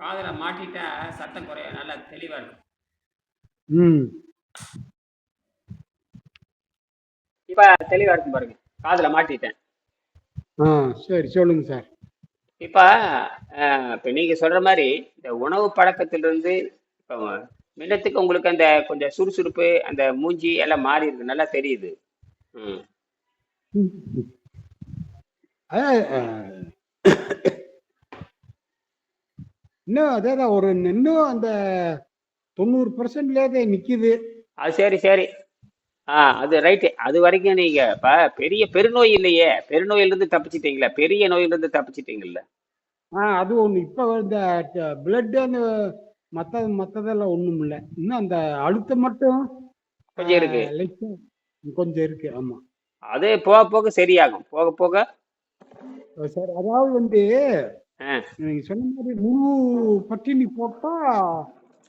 காதுல மாட்டிட்டா சத்தம் குறையும் நல்லா தெளிவா இருக்கும் இப்ப தெளிவா இருக்கும் பாருங்க. காதுல மாட்டிட்டேன். ஆ சரி சொல்லுங்க சார். இப்ப இப்ப நீங்க சொல்ற மாதிரி இந்த உணவு பழக்கத்திலிருந்து இப்போ முன்னத்துக்கு உங்களுக்கு அந்த கொஞ்சம் சுறுசுறுப்பு அந்த மூஞ்சி எல்லாம் மாறி இருக்கு. நல்லா தெரியுது. ம். இன்னும் அதே தான் ஒரு இன்னும் அந்த தொண்ணூறு பர்சன்ட்லேயே நிக்குது. அது சரி சரி. ஆ அது ரைட்டு அது வரைக்கும் நீங்க இப்ப பெரிய பெருநோய் இல்லையே. பெருநோயிலிருந்து தப்பிச்சிட்டீங்களா. பெரிய நோயிலிருந்து தப்பிச்சிட்டீங்கல்ல. ஆ அது ஒன்று இப்போ இந்த பிளட் அந்த மற்ற மற்றதெல்லாம் ஒன்றும் இல்லை. இன்னும் அந்த அழுத்தம் மட்டும் கொஞ்சம் இருக்கு. கொஞ்சம் இருக்கு. ஆமா. அது போக போக சரியாகும். போக போக. சார். அதாவது வந்து நீங்க சொன்ன மாதிரி முழு பட்டினி போட்டா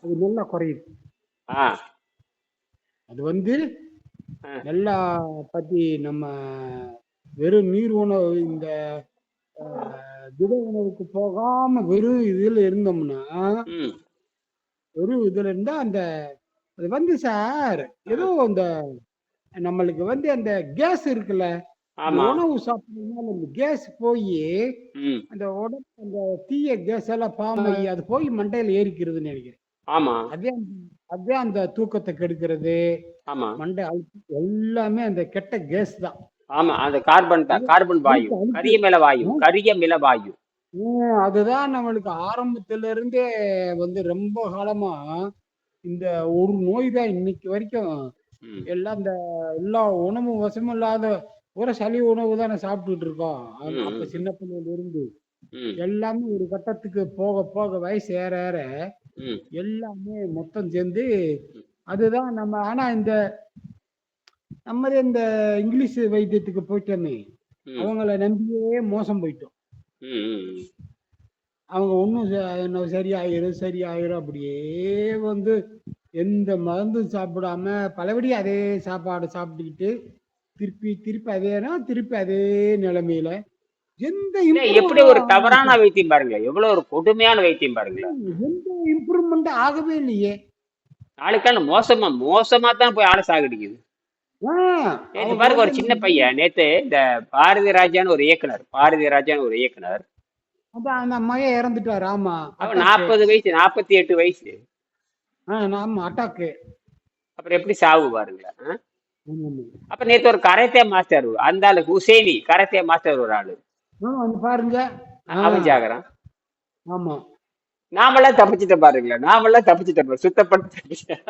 அது நல்லா குறையுது. அது வந்து. நல்லா பத்தி நம்ம வெறும் நீர் உணவு இந்த திட உணவுக்கு போகாம வெறும் இதுல இருந்தோம்னா வெறும் இதுல இருந்தா அந்த அது வந்து சார் ஏதோ அந்த நம்மளுக்கு வந்து அந்த கேஸ் இருக்குல்ல உணவு சாப்பிடுறதுனால அந்த கேஸ் போய் அந்த உடம்பு அந்த தீய கேஸ் எல்லாம் பாமாயி அது போய் மண்டையில ஏறிக்கிறதுன்னு நினைக்கிறேன். ஆமா. அதே அந்த- அதே அந்த தூக்கத்தை கெடுக்கிறது ஆமா. மண்டை எல்லாமே அந்த கெட்ட கேஸ் தான். ஆமா அந்த கார்பன் தான் கார்பன் வாயு கரிய மில வாயு கரிய மில வாயு. அதுதான் நம்மளுக்கு ஆரம்பத்துல இருந்தே வந்து ரொம்ப காலமா இந்த ஒரு நோய் தான் இன்னைக்கு வரைக்கும் எல்லாம் இந்த எல்லா உணவும் வசமும் இல்லாத ஒரு சளி உணவு தானே சாப்பிட்டுட்டு இருக்கோம். அப்ப. சின்ன பிள்ளையில இருந்து எல்லாமே ஒரு கட்டத்துக்கு போக போக வயசு ஏற ஏற எல்லாமே மொத்தம் சேர்ந்து அதுதான் நம்ம ஆனா இந்த நம்ம இந்த இங்கிலீஷ் வைத்தியத்துக்கு போயிட்டோமே அவங்கள நம்பியே மோசம் போயிட்டோம். அவங்க ஒன்றும் சரியாயிரும் சரியாயிரும் அப்படியே வந்து எந்த மருந்தும் சாப்பிடாம பலபடி அதே சாப்பாடு சாப்பிட்டுக்கிட்டு திருப்பி திருப்பி அதேனா திருப்பி அதே நிலைமையில எந்த எப்படி ஒரு தவறான வைத்தியம் பாருங்க எவ்வளவு ஒரு கொடுமையான வைத்தியம் பாருங்களேன் எந்த இம்ப்ரூவ்மெண்ட் ஆகவே இல்லையே. நாளுக்கான மோசமா மோசமா தான் போய் ஆளை சாகடிக்குது. அவங்க பாருங்க ஒரு சின்ன பையன் நேத்து இந்த பாரதி ராஜான்னு ஒரு இயக்குனர் பாரதி ராஜான்னு ஒரு இயக்குனர். அந்த மகன் இறந்துட்டாரு ஆமா அவன். நாற்பது வயசு நாற்பத்தி எட்டு வயசு. ஆமா அட்டாக்கு அப்புறம் எப்படி சாவு பாருங்களேன்? அப்ப நேத்து ஒரு கராத்தே மாஸ்டர் அந்த ஆளு ஹுசேனி கராத்தே மாஸ்டர் ஒரு ஆளு. வந்து பாருங்க. அவன் ஜாகரான் ஆமா. நாமெல்லாம் தப்பிச்சிட்டோம் பாருங்களேன். நாமெல்லாம் தப்பிச்சிட்டோம் சுத்தப்பட்டு தப்பிச்சிட்டோம்.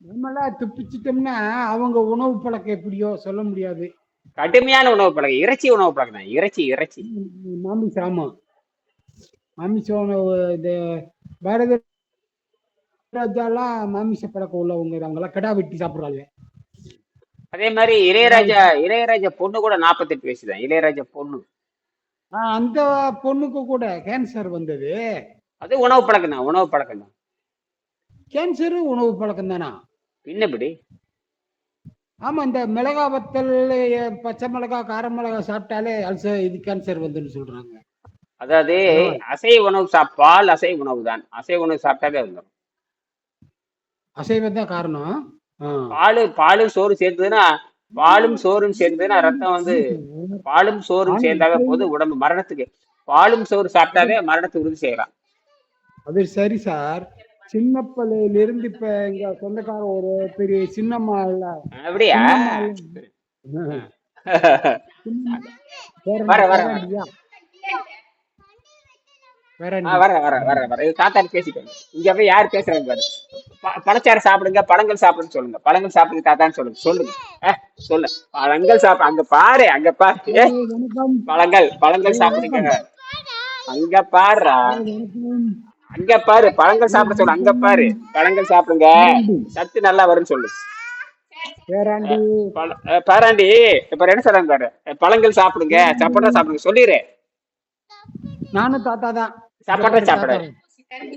நம்மளாம் துப்பிச்சிட்டோம்னா அவங்க உணவு பழக்கம் எப்படியோ சொல்ல முடியாது. கடுமையான உணவு பழக்கம். இறைச்சி உணவு பழக்கம் தான். இறைச்சி இறைச்சி. மாமிசம் ஆமா. மாமிசம் உணவு இந்த பாரத ராஜாலாம் மாமிச பழக்கம் உள்ளவங்க அவங்களாம் கடா வெட்டி சாப்பிடுறாங்க. அதே மாதிரி இளையராஜா இளையராஜா பொண்ணு கூட நாற்பத்தெட்டு வயசு தான். இளையராஜா பொண்ணு. அந்த பொண்ணுக்கு கூட கேன்சர் வந்தது. அது உணவு பழக்கம் தான் உணவு பழக்கம் தான். கேன்சரு உணவு பழக்கம் தானா? பின்னபடி ஆமா இந்த மிளகா வத்தல் பச்சை மிளகா கார மிளகா சாப்பிட்டாலே அல்சர் இது கேன்சர் வந்துன்னு சொல்றாங்க. அதாவது அசைவ உணவு சாப் பால் அசைவ உணவு தான். அசைவ உணவு சாப்பிட்டாலே வந்துடும் அசைவம் தான் காரணம். பால் பாலும் சோறு சேர்த்ததுன்னா பாலும் சோறும் சேர்ந்ததுன்னா ரத்தம் வந்து பாலும் சோறும் சேர்ந்தாக போது உடம்பு மரணத்துக்கு. பாலும் சோறு சாப்பிட்டாலே மரணத்துக்கு உறுதி செய்யலாம். அது சரி சார். சின்ன இருந்து இப்ப எங்க சொந்தக்கார ஒரு பெரிய சின்னம்மா இல்ல அப்படியா வர, வர, வர. வர வர வர இது பேசிக்கோங்க. இங்க போய் யார் பேசுறாங்க பாரு. பழச்சாறு சாப்பிடுங்க பழங்கள் சாப்பிடுன்னு சொல்லுங்க. பழங்கள் சாப்பிடுங்க தாத்தான்னு சொல்லுங்க. சொல்லுங்க. சொல்லு. பழங்கள் சாப்பிடு அங்க பாரு அங்க பாரு. பழங்கள் பழங்கள் சாப்பிடுங்க. அங்க பாருடா. அங்க பாரு பழங்கள் சாப்பிட சொல்லு. அங்க பாரு. பழங்கள் சாப்பிடுங்க. சத்து நல்லா வரும்னு சொல்லு. பேராண்டி. இப்ப என்ன சொல்றாங்க பாரு? பழங்கள் சாப்பிடுங்க சப்போட்டா சாப்பிடுங்க. சொல்லிடு நானும் தாத்தா தான் சப்போட்டா சாப்பிடு.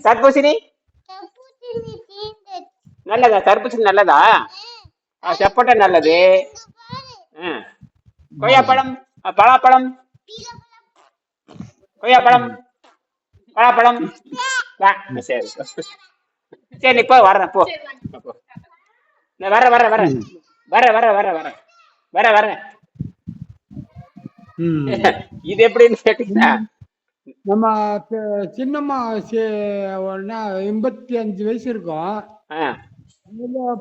தர்பூசணி? நல்லதா? தர்பூசணி நல்லதா? சப்போட்டா நல்லது. கொய்யாப்பழம் பலாப்பழம்? கொய்யாப்பழம் பலாப்பழம்? சரி. சரி நீ போ வர்றேன் போ. நான் வரேன் வரேன் வரேன் வரேன் வரேன் வரேன் வரேன் வரேன் ம். இது எப்படின்னு கேட்டீங்கன்னா நம்ம சின்னம்மா ஒண்ணா எண்பத்தி அஞ்சு வயசு இருக்கும்.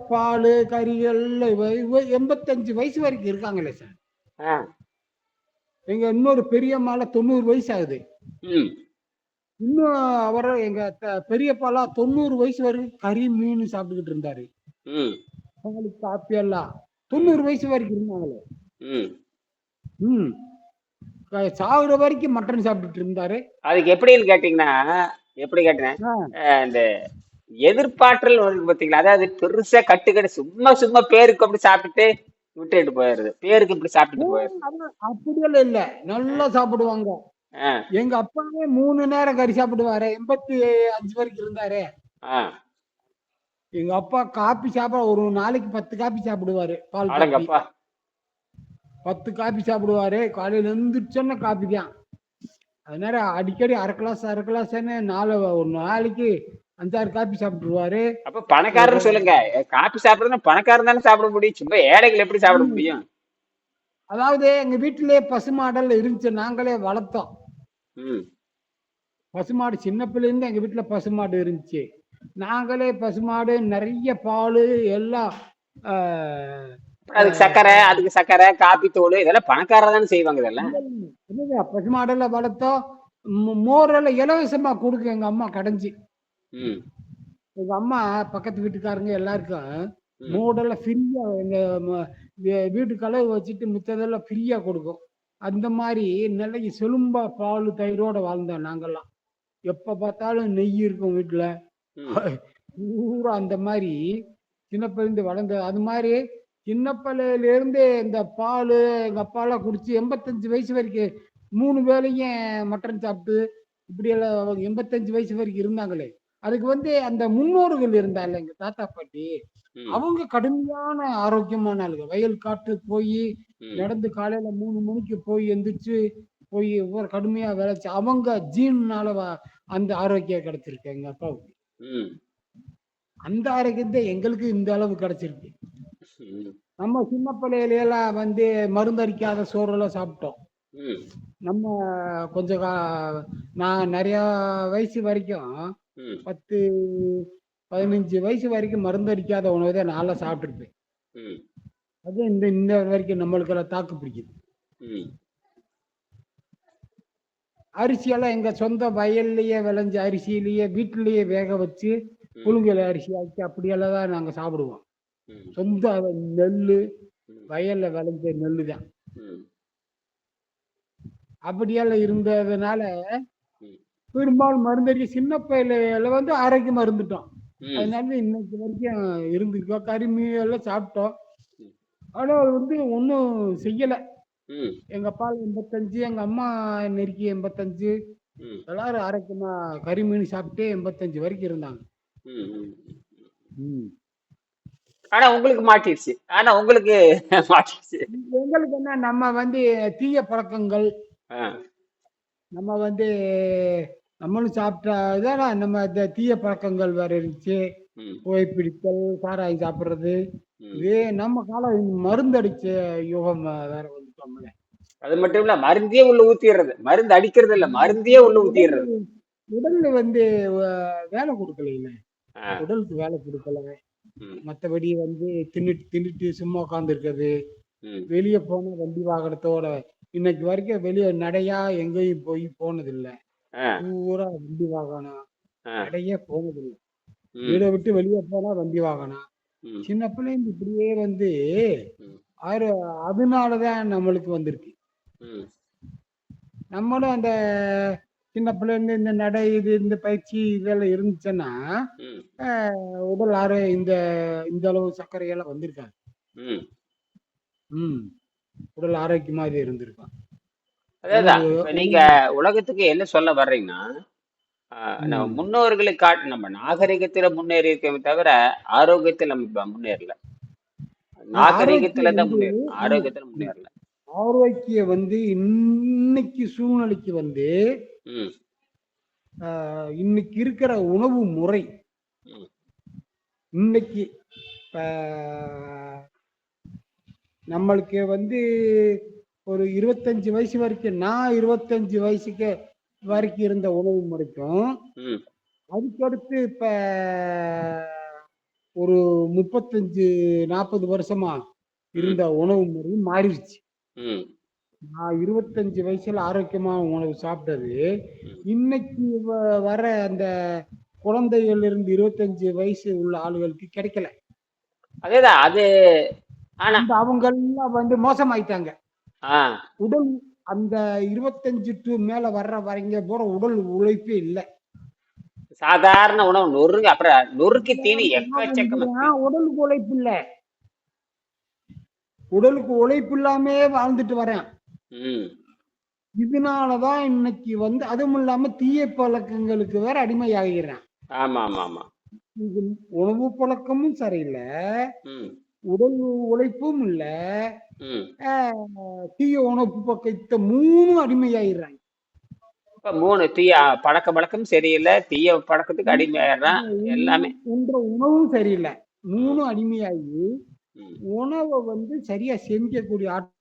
பால் இவ- இவ எண்பத்தஞ்சு வயசு வரைக்கும் இருக்காங்களே சார். எங்க இன்னொரு பெரியம்மால தொண்ணூறு வயசு ஆகுது. இன்னும் அவரை எங்க த- பெரியப்பாலாம் தொண்ணூறு வயசு வரைக்கும் கறி மீன் சாப்பிட்டுக்கிட்டு இருந்தாரு. பால் காப்பி எல்லாம் தொண்ணூறு வயசு வரைக்கும் இருந்தாங்களே. ம். சாகுற வரைக்கும் மட்டன் சாப்பிட்டுட்டு இருந்தாரு. அதுக்கு எப்படின்னு கேட்டீங்கன்னா எப்படி அஹ் இந்த எதிர்பார்த்தல் இருக்கு பாத்தீங்களா? அதாவது பெருசா கட்டுக்கட்டு சும்மா சும்மா பேருக்கு அப்படி சாப்பிட்டுட்டு விட்டுட்டு போயிடுது பேருக்கு இப்படி சாப்பிட்டுட்டு போயிடுது அது அப்படியெல்லாம் இல்ல. நல்லா சாப்பிடுவாங்க. எங்க அப்பாவே மூணு நேரம் கறி சாப்பிடுவாரு. எண்பத்தி அஞ்சு வரைக்கும் இருந்தாரு. எங்க அப்பா காப்பி சாப்பிட ஒரு நாளைக்கு பத்து காப்பி சாப்பிடுவாரு பால் பத்து காப்பி சாப்பிடுவாரு. காலையில எழுந்திரிச்சோன்னா காப்பி தான். அதனால அடிக்கடி அரை கிளாஸ் அரை கிளாஸ்ன்னு நாலு ஒரு நாளைக்கு அஞ்சாறு காப்பி சாப்பிட்டுருவாரு. அப்ப பணக்காரன்னு சொல்லுங்க. காப்பி சாப்பிடுறதுன்னா பணக்காரன் தானே சாப்பிட முடியும். சும்மா ஏழைகள் எப்படி சாப்பிட முடியும்? அதாவது எங்க வீட்டிலேயே பசுமாடல் இருந்துச்சு. நாங்களே வளர்த்தோம். பசுமாடு சின்ன பிள்ளைலேருந்து எங்க வீட்டுல பசுமாடு இருந்துச்சு. நாங்களே பசுமாடு நிறைய பால் எல்லாம் அதுக்கு சக்கரை அதுக்கு சக்கரை காப்பி தூள் இதெல்லாம் பணக்காரர் தானே செய்வாங்க இதெல்லாம். என்னது, பசுமாடெல்லாம் வளர்த்தோம் மோ- மோரெல்லாம் இலவசமா கொடுக்கும் எங்க அம்மா கடைஞ்சி. எங்க அம்மா பக்கத்து வீட்டுக்காரங்க எல்லாருக்கும். மோடெல்லாம் ஃப்ரீயா எங்க ம- வீ- வீட்டு கலவு வச்சுட்டு மித்ததெல்லாம் ஃப்ரீயா கொடுக்கும். அந்த மாதிரி நல்ல செலும்பா பால் தயிரோட வாழ்ந்தோம் நாங்கெல்லாம். எப்ப பார்த்தாலும் நெய் இருக்கும் வீட்டுல. பூரா அந்த மாதிரி சின்ன பிள்ளைந்து வளர்ந்த அது மாதிரி சின்ன பிள்ளையில இருந்து இந்த பால் எங்க அப்பாலாம் குடிச்சு எண்பத்தஞ்சு வயசு வரைக்கும் மூணு வேளையும் மட்டன் சாப்பிட்டு இப்படி எல்லாம் அவங்க எண்பத்தஞ்சு வயசு வரைக்கும் இருந்தாங்களே. அதுக்கு வந்து அந்த முன்னோர்கள் இருந்தால எங்க தாத்தா பாட்டி அவங்க கடுமையான ஆரோக்கியமான ஆளுங்க. வயல் காட்டு போய் நடந்து காலையில மூணு மணிக்கு போய் எந்திரிச்சு போய் ஒவ்வொரு கடுமையா விளைச்சு அவங்க ஜீன்னால அந்த ஆரோக்கியம் கிடைச்சிருக்கு எங்க அப்பாவுக்கு. அந்த ஆரோக்கியத்தை எங்களுக்கு இந்த அளவு கிடைச்சிருக்கு. நம்ம சின்ன பிள்ளையில எல்லாம் வந்து மருந்தடிக்காத சோறெல்லாம் சாப்பிட்டோம். நம்ம கொஞ்சம் நான் நிறைய வயசு வரைக்கும் பத்து பதினஞ்சு வயசு வரைக்கும் மருந்தடிக்காத உணவு தான் நான்லாம் சாப்பிட்டுருப்பேன். அது இந்த இந்த வரைக்கும் நம்மளுக்கெல்லாம் தாக்கு பிடிக்குது. அரிசியெல்லாம் எங்க சொந்த வயல்லையே விளைஞ்ச அரிசியிலேயே வீட்டிலேயே வேக வச்சு புழுங்கல் அரிசி ஆக்கி அப்படியெல்லாம் தான் நாங்க சாப்பிடுவோம். சொந்த நெல்லு வயல்ல விளைஞ்ச நெல்லு தான் அப்படியெல்லாம் இருந்ததுனால. பெரும்பாலும் மருந்தடிக்க சின்ன பையில வந்து ஆரோக்கியமா இருந்துட்டோம் ம். அதனால இன்னைக்கு வரைக்கும் இருந்துருக்கோம். கறி மீன் எல்லாம் சாப்பிட்டோம். ஆனா அது வந்து ஒன்றும் செய்யல. எங்க அப்பா எண்பத்தஞ்சு எங்க அம்மா நெருக்கி எண்பத்தஞ்சு. எல்லாரும் ஆரோக்கியமா கறி மீன் சாப்பிட்டே எண்பத்தஞ்சு வரைக்கும் இருந்தாங்க. ஆனா உங்களுக்கு மாட்டிடுச்சு ஆனா உங்களுக்கு மாட்டிடுச்சு எங்களுக்கு என்ன நம்ம வந்து தீய பழக்கங்கள். நம்ம வந்து நம்மளும் சாப்பிட்டா இதான் நம்ம இந்த தீய பழக்கங்கள் வேற இருந்துச்சு. புகைப்பிடித்தல் சாராயம் சாப்பிடுறது. இதே நம்ம காலம் மருந்தடிச்ச யுகம் வேற வந்துட்டோம்ல. அது மட்டும் இல்ல மருந்தே உள்ள ஊத்திடுறது. மருந்து அடிக்கிறது இல்ல மருந்தே உள்ள ஊத்திடுறது. உடல்ல வந்து வேலை கொடுக்கல உடலுக்கு வேலை கொடுக்கல. ம், மத்தபடி வந்து தின்னுட்டு தின்னுட்டு சும்மா உட்கார்ந்து இருக்கிறது வெளியே போன வண்டி வாகனத்தோட இன்னைக்கு வரைக்கும் வெளியே நடையா எங்கேயும் போய் போனது இல்ல ஆ, பூரா வண்டி வாகனம். நடையே போனது இல்ல ம், வீடை விட்டு வெளியே போனா வண்டி வாகனம். சின்ன பிள்ளைங்க இப்படியே வந்து ஆறு அதனாலதான் நம்மளுக்கு வந்திருக்கு. நம்மளும் அந்த சின்ன பிள்ளைங்க இந்த நடை இது இந்த பயிற்சி இதெல்லாம் இருந்துச்சுன்னா உடல் ஆரோ இந்த இந்த அளவு சர்க்கரையெல்லாம் வந்திருக்காது. ம். உடல் ஆரோக்கியமா இது இருந்திருக்கும். இப்ப நீங்க உலகத்துக்கு என்ன சொல்ல வர்றீங்கன்னா நம்ம ம். முன்னோர்களை காட்டு நம்ம நாகரிகத்துல முன்னேறி இருக்கவே தவிர ஆரோக்கியத்துல நம்ம முன்னேறல. நாகரிகத்துல தான் முன்னேறல ஆரோக்கியத்துல முன்னேறல. ஆரோக்கியம் வந்து இன்னைக்கு சூழ்நிலைக்கு வந்து இன்னைக்கு இருக்கிற உணவு முறை. இன்னைக்கு நம்மளுக்கு வந்து ஒரு இருபத்தஞ்சு வயசு வரைக்கும் நான் இருபத்தஞ்சு வயசுக்கு வரைக்கும் இருந்த உணவு முறைக்கும் அதுக்கடுத்து இப்ப ஒரு முப்பத்தஞ்சு நாற்பது வருஷமா இருந்த உணவு முறை மாறிடுச்சு. நான் இருபத்தஞ்சு வயசுல ஆரோக்கியமா உணவு சாப்பிட்டது. இன்னைக்கு வர அந்த குழந்தைகள் இருந்து இருபத்தஞ்சு வயசு உள்ள ஆளுகளுக்கு கிடைக்கல. அதேதான் அது ஆனா அவங்க எல்லாம் வந்து மோசமாயிட்டாங்க. உடல் அந்த இருபத்தஞ்சு டு மேல வர்ற வரைங்க போற உடல் உழைப்பே இல்லை. சாதாரண உணவு நொறுங்க அப்புறம் நொறுக்கு தீனி எக்கச்சக்கமா உடலுக்கு உழைப்பு இல்ல. உடலுக்கு உழைப்பு இல்லாமே வாழ்ந்துட்டு வரேன். இதனாலதான் இன்னைக்கு வந்து அதுவும் இல்லாம தீய பழக்கங்களுக்கு வேற அடிமையாகிறேன் ஆமா ஆமா ஆமா இது உணவு பழக்கமும் சரியில்லை உடல் உழைப்பும் இல்ல தீய உணவு பக்கத்த மூணு அடிமையாயிடுறாங்க இப்ப மூணு தீய பழக்க வழக்கம் சரியில்லை தீய பழக்கத்துக்கு அடிமையாயிடுறான் எல்லாமே. உன்ற உணவும் சரியில்லை மூணு அடிமையாகி. உணவை வந்து சரியா செஞ்சக்கூடிய ஆட்கள்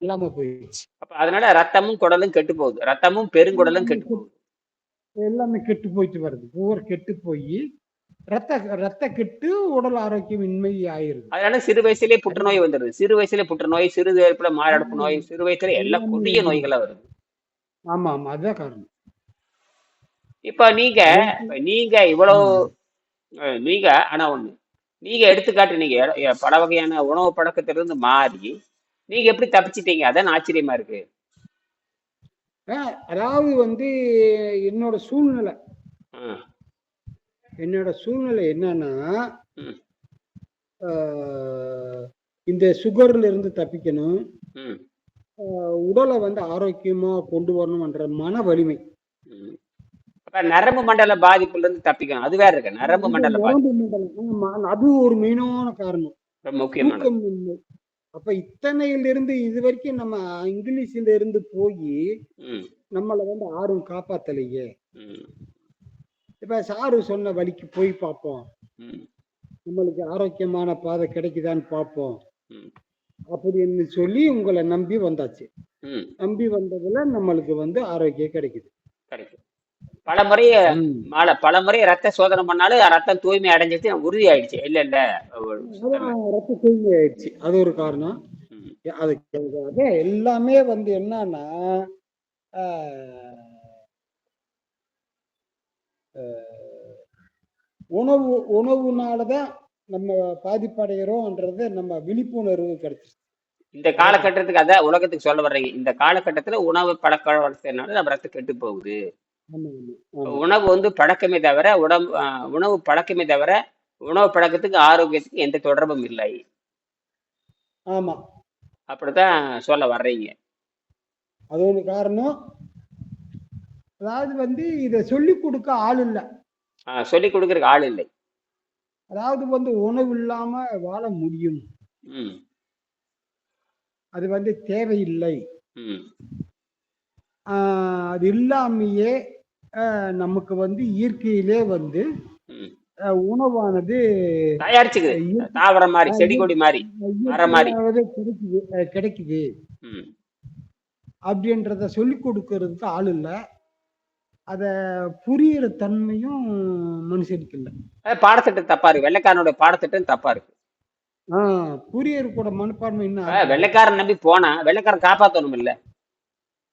இல்லாம போயிடுச்சு. அப்ப அதனால ரத்தமும் குடலும் கெட்டு போகுது. ரத்தமும் பெருங்குடலும் கெட்டு போகுது. எல்லாமே கெட்டு போயிட்டு வருது. ஒவ்வொரு கெட்டு போய் ரத்த ரத்த கெட்டு உடல் ஆரோக்கியம் இன்மை ஆயிருது அதனால சிறு வயசுலயே புற்றுநோய் வந்துடுது சிறு வயசுல புற்றுநோய் சிறுதேற்புல மாரடைப்பு நோய் சிறு வயசுல எல்லா கொடிய நோய்களா வருது. ஆமா ஆமா. அதுதான் காரணம். இப்ப நீங்க நீங்க இவ்வளவு நீங்க ஆனா ஒண்ணு. நீங்க எடுத்துக்காட்டு நீங்க பல வகையான உணவு பழக்கத்திலிருந்து மாறி நீங்க எப்படி தப்பிச்சிட்டீங்க? அதான் ஆச்சரியமா இருக்கு. அதாவது வந்து என்னோட சூழ்நிலை. என்னோட சூழ்நிலை என்னன்னா இந்த சுகர்ல இருந்து தப்பிக்கணும். உடலை வந்து ஆரோக்கியமா கொண்டு வரணும்ன்ற மன வலிமை. நரம்பு மண்டல பாதிப்புல இருந்து தப்பிக்கணும். அது வேற இருக்கு. நரம்பு மண்டல உடம்பு மண்டலம் அது ஒரு மெயினான காரணம். தூக்கமின்மை அப்ப இத்தனையில இருந்து இது வரைக்கும் நம்ம இங்கிலீஷ்ல இருந்து போய் நம்மளை வந்து ஆர்வம் காப்பாத்தலையே. இப்ப சாரு சொன்ன வழிக்கு போய் பார்ப்போம் நம்மளுக்கு ஆரோக்கியமான பாதை கிடைக்குதான்னு பார்ப்போம் அப்படின்னு சொல்லி உங்களை நம்பி வந்தாச்சு. நம்பி வந்ததுல நம்மளுக்கு வந்து ஆரோக்கியம் கிடைக்குது. கிடைக்கும் பல முறை மாலை பல முறை ரத்த சோதனை பண்ணாலும் ரத்தம் தூய்மை அடைஞ்சிச்சு உறுதி ஆயிடுச்சு இல்ல. இல்ல ரத்த தூய்மை ஆயிடுச்சு அது ஒரு காரணம். அதுக்கு அதே எல்லாமே வந்து என்னன்னா உணவு உணவுனாலதான் நம்ம பாதிப்படைகிறோம்ன்றது நம்ம விழிப்புணர்வு கிடைச்சிச்சு இந்த காலகட்டத்துக்கு அதான் உலகத்துக்கு சொல்ல வர்றீங்க. இந்த காலகட்டத்துல உணவு பழக்க வழக்கத்தினால நம்ம ரத்தம் கெட்டு போகுது. உணவு வந்து பழக்கமே தவிர உடம்பு உணவு பழக்கமே தவிர உணவு பழக்கத்துக்கு ஆரோக்கியத்துக்கு எந்த தொடர்பும் இல்லை. ஆமா. அப்படித்தான் சொல்ல வர்றீங்க. அது ஒரு காரணம். அதாவது வந்து இத சொல்லி கொடுக்க ஆள் இல்லை. ஆஹ், சொல்லிக் கொடுக்கறதுக்கு ஆள் இல்லை. அதாவது வந்து உணவு இல்லாம வாழ முடியும். அது வந்து தேவையில்லை. அது இல்லாமையே நமக்கு வந்து இயற்கையிலே வந்து உணவானது தயாரிச்சுக்குது. தாவரம் மாதிரி செடி கொடி மாதிரி கிடைக்குது கிடைக்குது. அப்படின்றத சொல்லி கொடுக்கறதுக்கு ஆள் இல்லை. அத புரியிற தன்மையும் மனுஷனுக்கு இல்லை. பாடத்திட்டம் தப்பா இருக்கு. வெள்ளைக்காரனுடைய பாடத்திட்டம் தப்பா இருக்கு. ஆஹ் புரியற கூட மனப்பான்மை என்ன வெள்ளைக்காரன் நம்பி போனா வெள்ளைக்காரன் காப்பாத்தணும் இல்ல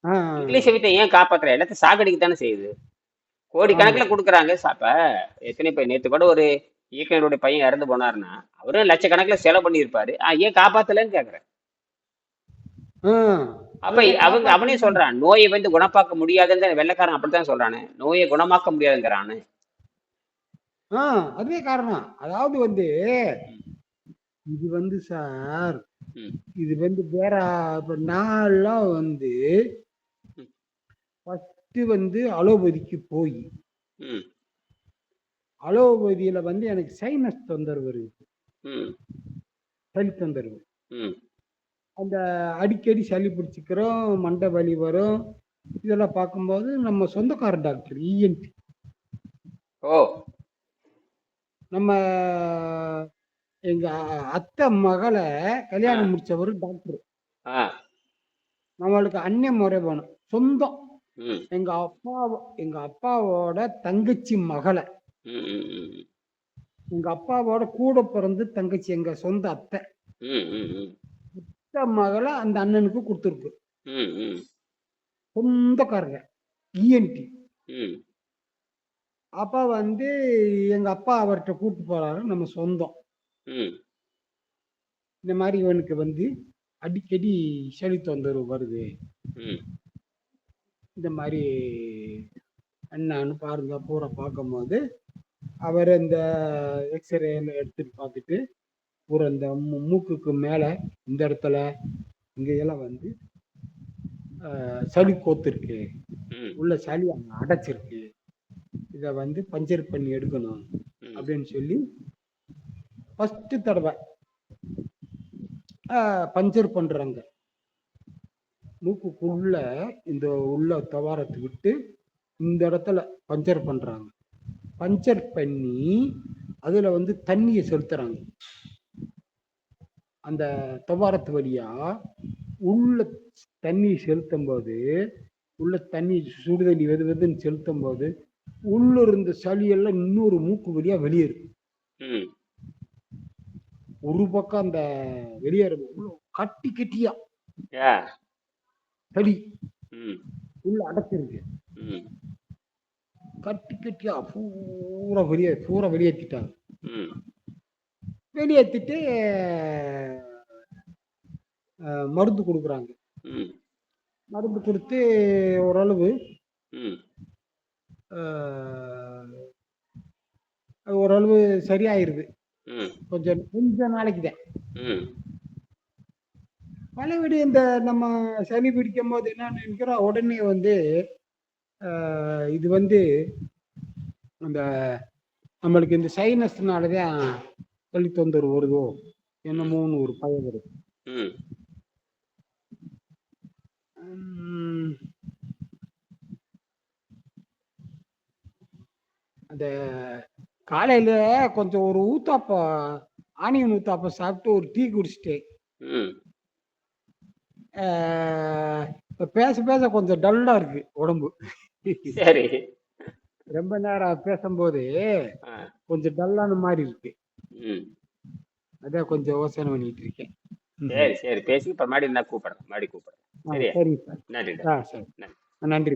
இங்கிலீஷ் வித்தை ஏன் காப்பாத்துற? எல்லாத்தையும் சாகடிக்கு தானே செய்யுது. கோடிக்கணக்குல கொடுக்குறாங்க சாப்ப. எத்தனை பேர் நேத்து கூட ஒரு இயக்குனருடைய பையன் இறந்து போனாருன்னா அவரும் லட்சக்கணக்குல செலவு பண்ணியிருப்பாரு. ஆ, ஏன் காப்பாத்தலன்னு கேக்குறேன். அப்ப அவங்க அவனே சொல்றான் நோயை வந்து குணமாக்க முடியாதுன்னு வெள்ளைக்காரன் அப்படித்தான் சொல்றானே. நோயை குணமாக்க முடியாதுங்கிறானு. ஆஹ் அதுவே காரணம். அதாவது வந்து இது வந்து சார். இது வந்து வேற இப்ப நான்லாம் வந்து. ஃபர்ஸ்ட் வந்து அலோபதிக்கு போய். அலோபதியில வந்து எனக்கு சைனஸ் தொந்தரவு இருக்கு. சளி தொந்தரவு. அந்த அடிக்கடி சளி பிடிச்சிக்கிறோம் மண்டை வலி வரும். இதெல்லாம் பார்க்கும்போது நம்ம சொந்தக்கார டாக்டர் இஎன்டி ஓ. நம்ம எங்க அத்தை மகளை கல்யாணம் முடிச்சவர் டாக்டர். நம்மளுக்கு அந்நிய முறை வேணும் சொந்தம். எங்க அப்பா எங்க அப்பாவோட தங்கச்சி மகளை. எங்க அப்பாவோட கூட பிறந்து தங்கச்சி எங்க சொந்த அத்தை. அத்தை மகளை அந்த அண்ணனுக்கு கொடுத்துருக்கு. சொந்தக்காரங்க. இஎன்டி ம். அப்பா வந்து எங்க அப்பா அவர்கிட்ட கூட்டு போறாரு நம்ம சொந்தம். இந்த மாதிரி இவனுக்கு வந்து அடிக்கடி சளி தொந்தரவு வருது. இந்த மாதிரி என்னான்னு பாருங்க பூரா பார்க்கும்போது அவர் இந்த எக்ஸ்ரேல எடுத்துட்டு பார்த்துட்டு பூரா இந்த மூக்குக்கு மேலே இந்த இடத்துல இங்க எல்லாம் வந்து சளி கோத்துருக்கு. உள்ள சளி அங்கே அடைச்சிருக்கு. இதை வந்து பஞ்சர் பண்ணி எடுக்கணும் அப்படின்னு சொல்லி ஃபஸ்ட்டு தடவை பஞ்சர் பண்றாங்க. மூக்குக்குள்ள இந்த உள்ள துவாரத்தை விட்டு இந்த இடத்துல பஞ்சர் பண்றாங்க. பஞ்சர் பண்ணி அதுல வந்து தண்ணியை செலுத்துறாங்க. அந்த துவாரத்து வழியா உள்ள தண்ணி செலுத்தும் போது உள்ள தண்ணி சுடு தண்ணி வெது வெதுன்னு செலுத்தும் போது உள்ள இருந்த சளியெல்லாம் இன்னொரு மூக்கு வழியா வெளியேறும். ஒரு பக்கம் அந்த வெளியேறும். கட்டி கட்டியா. சளி உள்ள அடைச்சிருக்கு. கட்டி கட்டியா பூரா வெளியே பூரா வெளியேற்றிட்டாங்க வெளியேற்றிட்டு மருந்து கொடுக்குறாங்க. மருந்து கொடுத்து ஓரளவு ஓரளவு சரியாயிருது. கொஞ்சம் கொஞ்ச நாளைக்கு தான் ம் பழையபடி இந்த நம்ம சளி பிடிக்கும் போது என்ன நினைக்கிறோம் உடனே வந்து இது வந்து அந்த நம்மளுக்கு இந்த சைனஸ்னால தான் சளி தொந்தரவு வருதோ என்னமோன்னு ஒரு பயம் வருது. அந்த காலையில கொஞ்சம் ஒரு ஊத்தாப்பம் ஆனியன் ஊத்தாப்பம் சாப்பிட்டு ஒரு டீ குடிச்சிட்டு ம். அஹ், இப்ப பேச பேச கொஞ்சம் டல்லா இருக்கு உடம்பு. சரி. ரொம்ப நேரம் பேசும்போது கொஞ்சம் டல்லான மாதிரி இருக்கு. அதான் கொஞ்சம் யோசனை பண்ணிட்டு இருக்கேன். சரி சரி. பேசி இப்போ மறுபடியும் நான் கூப்பிட்றேன். மறுபடியும் கூப்பிட்றேன். சரி. நன்றி. நன்றி நன்றி.